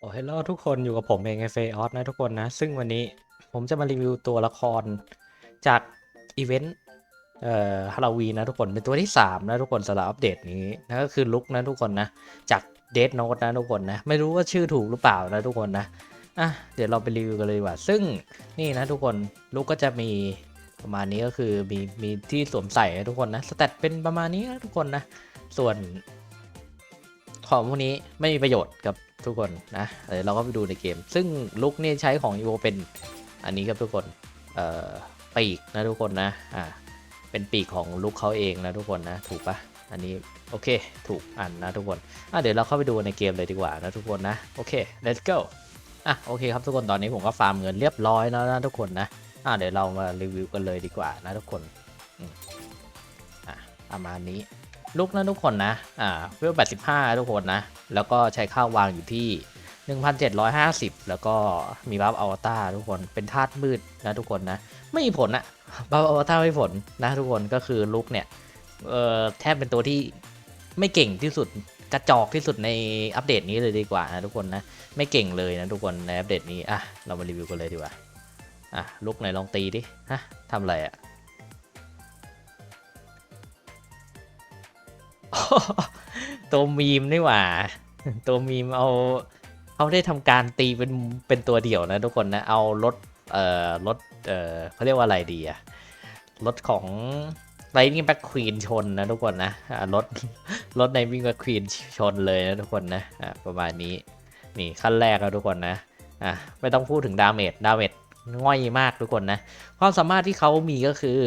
โอ้เฮลโลทุกคนอยู่กับผมเองไอเฟออสนะทุกคนนะ ซึ่งวันนี้ผมจะมารีวิวตัวละครจากอีเวนต์เอ่อฮาโลวีนนะทุกคนเป็นตัวที่ 3 นะทุกคนสำหรับอัปเดตนี้นะก็คือลุกนะทุกคนนะ จากเด n โน e นะทุกคนนะ ไม่รู้ว่าชื่อถูกหรือเปล่านะทุกคนนะอะเดี๋ยวเราไปรีวิวกันเลยดีกว่า ซึ่งนี่นะทุกคนลุกก็จะมีประมาณนี้ก็คือมีมีที่สวมใส่นะทุกคนนะสเตตเป็นประมาณนี้นะทุกคนนะส่วน ของพวกนี้ไม่มีประโยชน์กับทุกคนนะเดี๋ยวเราก็ไปดูในเกม ซึ่งลุกนี่ใช้ของ EVO เป็นอันนี้ครับทุกคนเอ่อปีกนะทุกคนนะอ่าเป็นปีกของลุกเขาเองนะทุกคนนะถูกปะอันนี้โอเคถูกอันนะทุกคนอะเดี๋ยวเราเข้าไปดูในเกมเลยดีกว่านะทุกคนนะโอเค let's go อะโอเคครับทุกคนตอนนี้ผมก็ฟาร์มเงินเรียบร้อยแล้วนะทุกคนนะอะเดี๋ยวเรามารีวิวกันเลยดีกว่านะทุกคนอะประมาณนี้ ลุกนะทุกคนนะอ่าเวล85 ทุกคนนะ แล้วก็ใช้ข้าววางอยู่ที่ 1,750 แล้วก็มีบัฟอวตารทุกคนเป็นธาตุมืดนะทุกคนนะ ไม่มีผลอะบัฟอวตารไม่ผลนะทุกคนก็คือลุกเนี่ยเอ่อแทบเป็นตัวที่ไม่เก่งที่สุดกระจอกที่สุดในอัปเดตนี้เลยดีกว่านะทุกคนนะ ไม่เก่งเลยนะทุกคนในอัปเดตนี้อะเรามารีวิวกันเลยดีกว่าอะลุกไหนลองตีดิฮะทำอะไรอะ ตัวมีมนี่หว่า ตัวมีมเอาเขาได้ทำการตีเป็นเป็นตัวเดี่ยวนะทุกคนนะ เอารถเอ่อรถเอ่อเขาเรียกว่าอะไรดีอะรถของไ i วิ่งแบ็คควีนชนนะทุกคนนะรถรถในวิ่งแบ็คควีนชนเลยนะทุกคนนะอะประมาณนี้นี่ขั้นแรกนะทุกคนนะอะไม่ต้องพูดถึงดาเมจดาเมจง่อยมากทุกคนนะ ความสามารถที่เขามีก็คือ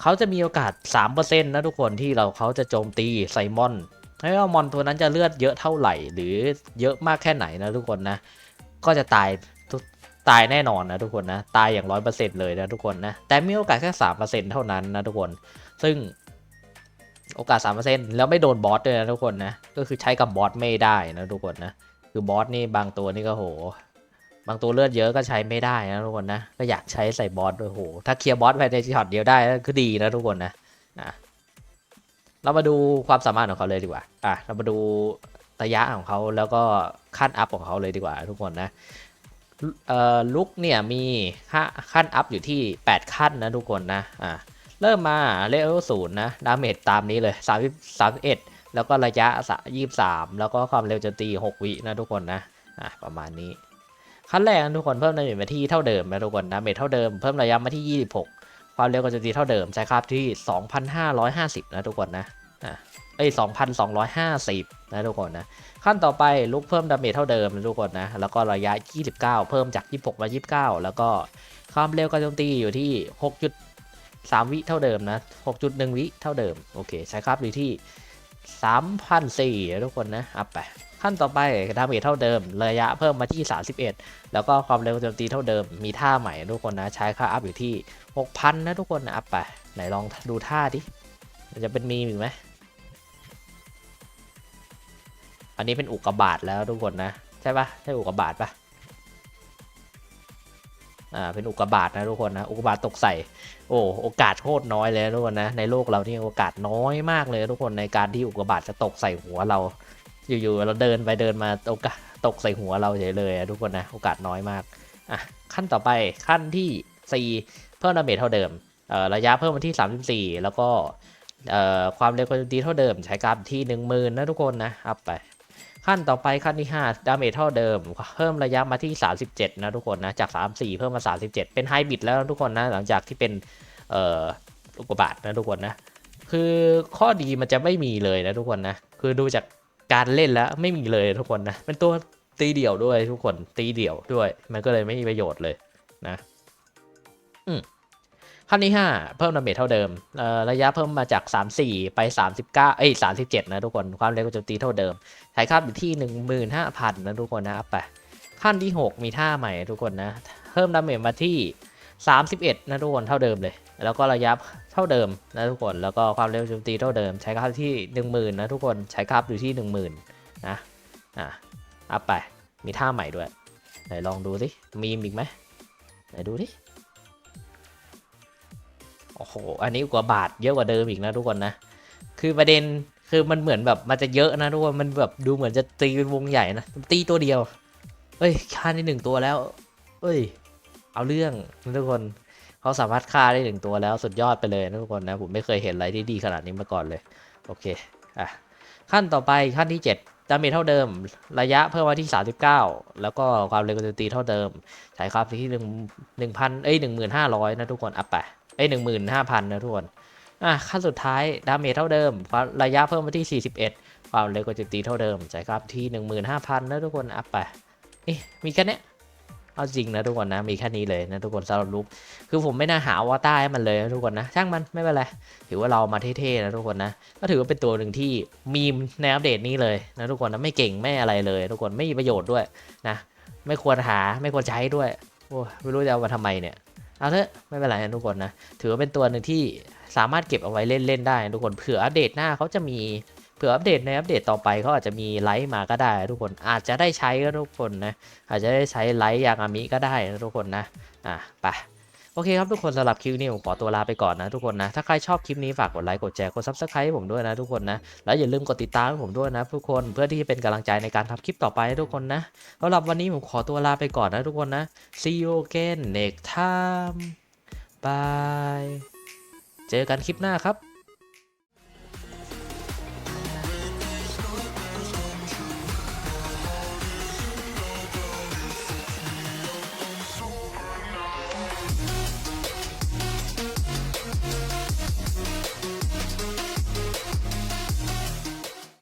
เขาจะมีโอกาส 3%นะทุกคนที่เราเขาจะโจมตีไซมอนไม่ว่ามอนตัวนั้นจะเลือดเยอะเท่าไหร่ หรือเยอะมากแค่ไหนนะทุกคนนะ ก็จะตายตายแน่นอนนะทุกคนนะ ตายอย่างร้อยเปอร์เซ็นต์เลยนะทุกคนนะ แต่มีโอกาสแค่สามเปอร์เซ็นต์เท่านั้นนะทุกคน ซึ่งโอกาสสามเปอร์เซ็นต์แล้วไม่โดนบอสด้วยนะทุกคนนะ ก็คือใช้กับบอสไม่ได้นะทุกคนนะ คือบอสนี่บางตัวนี่ก็โห บางตัวเลือดเยอะก็ใช้ไม่ได้นะทุกคนนะ ก็อยากใช้ใส่บอสด้วยโห ถ้าเคลียร์บอสภายในช็อตเดียวได้ก็ดีนะทุกคนนะอะเรามาดูความสามารถของเขาเลยดีกว่า อะ เรามาดูระยะของเขาแล้วก็ขั้นอัพของเขาเลยดีกว่า ทุกคนนะเอ่อลุกเนี่ยมีขั้นอัพอยู่ที่ 8 ขั้นนะทุกคนนะ อะ เริ่มมาเลเวลศูนย์นะ ดาเมจตามนี้เลย30 31 แล้วก็ระยะ 23 แล้วก็ความเร็วโจมตี 6 วินะทุกคนนะ อะ ประมาณนี้ ขั้นแรกนะทุกคนเพิ่มดาเมจมาที่เท่าเดิมนะทุกคนดาเมจเท่าเดิมเพิ่มระยะมาที่ 26 ความเร็วการโจมตีเท่าเดิมใช้คาบที่ 2,550 นะทุกคนนะอะเอ้ย2,250 นะทุกคนนะ ขั้นต่อไปลุกเพิ่มดาเมจเท่าเดิมนะทุกคนนะ แล้วก็ระยะ 29 เพิ่มจาก 26 มา 29 แล้วก็ความเร็วการโจมตีอยู่ที่ 6.3 วิเท่าเดิมนะ 6.1 วิเท่าเดิม โอเค ใช้คาบอยู่ที่ 3,400นะทุกคนนะ อัพไป ขั้นต่อไปดาเมจเท่าเดิม ระยะเพิ่มมาที่ 31 แล้วก็ความเร็วโจมตีเท่าเดิม มีท่าใหม่ทุกคนนะ ใช้ค่าอัพอยู่ที่ 6,000 นะทุกคนนะ อัพไป ไหนลองดูท่าดิ มันจะเป็นมีมอีกไหม อันนี้เป็นอุกกาบาตแล้วทุกคนนะ ใช่ปะใช่อุกกาบาตปะอ่า เป็นอุกกาบาตนะทุกคนนะ อุกกาบาตตกใส่ โอ้โอกาสโคตรน้อยเลยทุกคนนะ ในโลกเรานี่โอกาสน้อยมากเลยทุกคนในการที่อุกกาบาตจะตกใส่หัวเรา อยู่ๆเราเดินไปเดินมาโอกาสตกใส่หัวเราเฉยเลยอะทุกคนนะโอกาสน้อยมากอะขั้นต่อไปขั้นที่ 4 เพิ่มดาเมจเท่าเดิมระยะเพิ่มมาที่ 34 แล้วก็ความเร็วกามดีเท่าเดิม ใช้กราฟที่ 10,000นะทุกคนนะอัพไป ขั้นต่อไปขั้นที่5ดาเมจเท่าเดิม เพิ่มระยะมาที่ 37 นะทุกคนนะจาก 34 เพิ่มมา 37 เป็นไฮบริดแล้วทุกคนนะหลังจากที่เป็นอุกกาบาตนะทุกคนนะคือข้อดีมันจะไม่มีเลยนะทุกคนนะคือดูจาก การเล่นแล้วไม่มีเลยทุกคนนะเป็นตัวตีเดี่ยวด้วยทุกคนตีเดี่ยวด้วย มันก็เลยไม่มีประโยชน์เลยนะอืมขั้นที่ 5 เพิ่มดาเมจเท่าเดิมระยะเพิ่มมาจาก 34 ไป 39 เอ้ย 37 นะทุกคน ความเร็วโจมตีเท่าเดิมใช้ค่าอยู่ที่ 15,000 นะทุกคนนะอัพไป ขั้นที่ 6 มีท่าใหม่ทุกคนนะ เพิ่มดาเมจมาที่ 31นะทุกคนเท่าเดิมเลย แล้วก็ระยะเท่าเดิมนะทุกคนแล้วก็ความเร็วโจมตีเท่าเดิม ใช้ค่าที่ 10,000นะทุกคนใช้ค่าอยู่ที่ 10,000นะอะอัพไปมีท่าใหม่ด้วยไหนลองดูสิมีมอีกไหมไหนดูดิโอ้โหอันนี้กว่าบาทเยอะกว่าเดิมอีกนะทุกคนนะคือประเด็นคือมันเหมือนแบบมันจะเยอะนะทุกคนมันแบบดูเหมือนจะตีเป็นวงใหญ่นะตีตัวเดียวเอ้ยฆ่าได้หนึ่งตัวแล้ว เอ้ย เอาเรื่องนะทุกคนเขาสามารถฆ่าได้หนึ่งตัวแล้วสุดยอดไปเลยนะทุกคนนะผมไม่เคยเห็นอะไรที่ดีขนาดนี้มาก่อนเลยโอเคอะขั้นต่อไปขั้นที่ 7ดาเมจเท่าเดิม ระยะเพิ่มมาที่ 39 แล้วก็ความเร็วการโจมตีเท่าเดิมใช้ครับที่หนึ่งหนึ่งพันเอ้ยหนึ่งหมื่นห้าร้อยนะทุกคนอัพไปเอ้ยหนึ่งหมื่นห้าพันนะทุกคนอะขั้นสุดท้ายดาเมจเท่าเดิมระยะเพิ่มมาที่ 41 ความเร็วการโจมตีเท่าเดิมใช้ครับที่15,000นะทุกคนอัพไปเอ๊ะมีแค่เนี้ย เอาจริงนะทุกคนนะมีแค่นี้เลยนะทุกคนสำหรับลุกคือผมไม่น่าหาอวตาให้มันเลยนะทุกคนนะช่างมันไม่เป็นไรถือว่าเรามาเท่ๆนะทุกคนนะก็ถือว่าเป็นตัวหนึ่งที่มีมในอัปเดตนี้เลยนะทุกคนนะไม่เก่งไม่อะไรเลย ทุกคนไม่มีประโยชน์ด้วยนะไม่ควรหาไม่ควรใช้ด้วยโอ้ไม่รู้จะเอามาทำไมเนี่ยเอาเถอะไม่เป็นไรนะทุกคนนะถือว่าเป็นตัวหนึ่งที่สามารถเก็บเอาไว้เล่นๆได้ทุกคนเผื่ออัปเดตหน้าเขาจะมี เผื่ออัปเดตในอัปเดตต่อไปเขาอาจจะมีไลท์มาก็ได้ทุกคนอาจจะได้ใช้ก็ทุกคนนะอาจจะได้ใช้ไลท์ยางอามิก็ได้นะทุกคนนะอะไปโอเคครับทุกคนสำหรับคลิปนี้ผมขอตัวลาไปก่อนนะทุกคนนะถ้าใครชอบคลิปนี้ฝากกดไลค์กดแชร์กดซับสไครต์ให้ผมด้วยนะทุกคนนะแล้วอย่าลืมกดติดตามให้ผมด้วยนะทุกคนเพื่อที่จะเป็นกำลังใจในการทำคลิปต่อไปนะทุกคนนะสำหรับวันนี้ผมขอตัวลาไปก่อนนะทุกคนนะ see you again next time bye เจอกันคลิปหน้าครับ